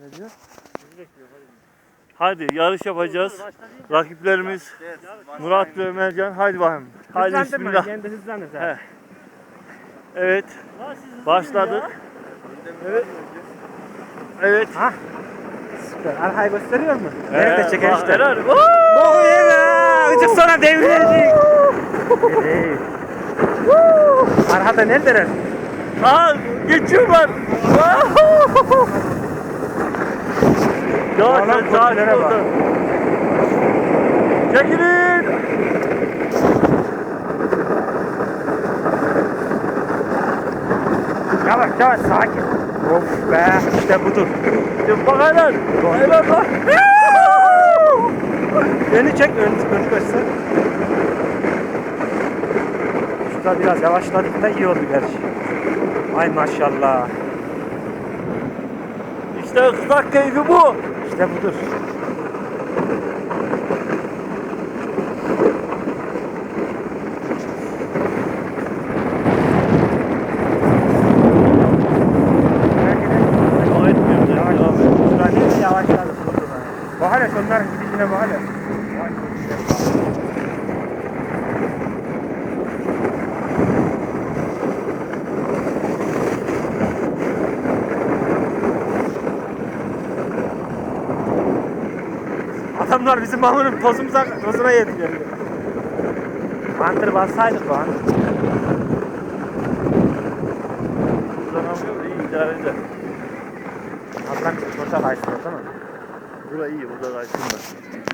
Ne diyor? Hadi yarış yapacağız. Rakiplerimiz Murat ve Ömercan. Haydi bakayım. Haydi bismillah. Kendi hızlanır He. Evet. Başladık. Evet. Evet. Ha? Süper. Arkayı gösteriyor mu? Nerede Ee, çeker bak, işte. helal. Oo! Oh yeah! Ucuk sonra devrilecek. Evet. Arkada neredeler? Aa, geçiyorlar. Yavaş yavaş sakin oldu. Çekilin. Yavaş yavaş sakin. Of be işte budur. Şimdi bak helal. Helal bak. Beni çek ön, önü göster. Şurada biraz yavaşladık da iyi oldu gerçi. Ay maşallah. İşte kızak keyfi bu. İşte budur. Devam etmiyorum. Yavaş Devam et. Şurada değil mi yavaşladık. Bu hala şunların gidişine bu hala. Vay. Adamlar bizim mamının tozumuza, tozuna yedi geldi. Mantır bassaydık lan. Uzanamıyor. İyi idare eder. Hakan çok kaçtı değil mi? Bura iyi. Burada kaçsınlar.